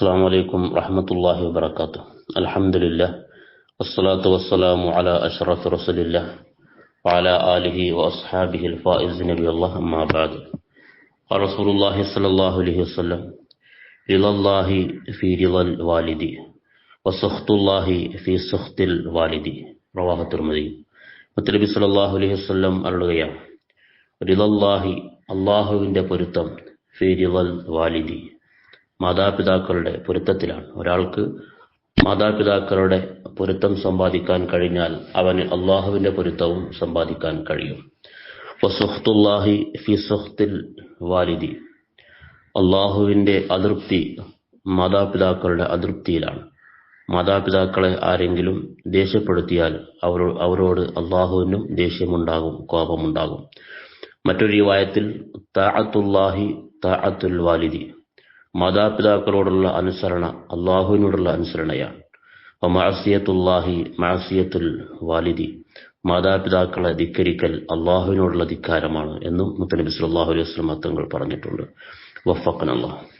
السلام عليكم ورحمة الله وبركاته الحمد لله والصلاة والسلام على أشرف رسول الله وعلى آله وأصحابه الفائز نبي الله أما بعد قال رسول الله صلى الله عليه وسلم رضا الله في رضا الوالد وسخط الله في سخط الوالد رواه الترمذي മുത്തലബി സല്ലല്ലാഹു അലൈഹി വസല്ലം അരുളുകയാണ് റിളല്ലാഹി അള്ളാഹുവിന്റെ പൊരുത്തം ഫി റിളൽ വാലിദി മാതാപിതാക്കളുടെ പൊരുത്തത്തിലാണ്. ഒരാൾക്ക് മാതാപിതാക്കളുടെ പൊരുത്തം സമ്പാദിക്കാൻ കഴിഞ്ഞാൽ അവന് അള്ളാഹുവിന്റെ പൊരുത്തവും സമ്പാദിക്കാൻ കഴിയും. വസുഹ്തുല്ലാഹി ഫി വാലിദി. അള്ളാഹുവിന്റെ അതൃപ്തി മാതാപിതാക്കളുടെ അതൃപ്തിയിലാണ്. മാതാപിതാക്കളെ ആരെങ്കിലും ദേഷ്യപ്പെടുത്തിയാൽ അവർ അവരോട് അള്ളാഹുവിനും ദേഷ്യമുണ്ടാകും കോപമുണ്ടാകും. മറ്റൊരു വായത്തിൽ താഅത്തുല്ലാഹി താഅത്തുൽ വാലിദി. മാതാപിതാക്കളോടുള്ള അനുസരണ അള്ളാഹുവിനോടുള്ള അനുസരണയാണ്. മാസിയത്തുല്ലാഹി മാസിയത്തുൽ വാലിദി മാതാപിതാക്കളെ ധിക്കരിക്കൽ അള്ളാഹുവിനോടുള്ള ധിക്കാരമാണ് എന്നും മുത്തനബി സല്ലല്ലാഹു അലൈഹി വസല്ലം തങ്ങൾ പറഞ്ഞിട്ടുണ്ട്. വഫഖനല്ലാഹ്.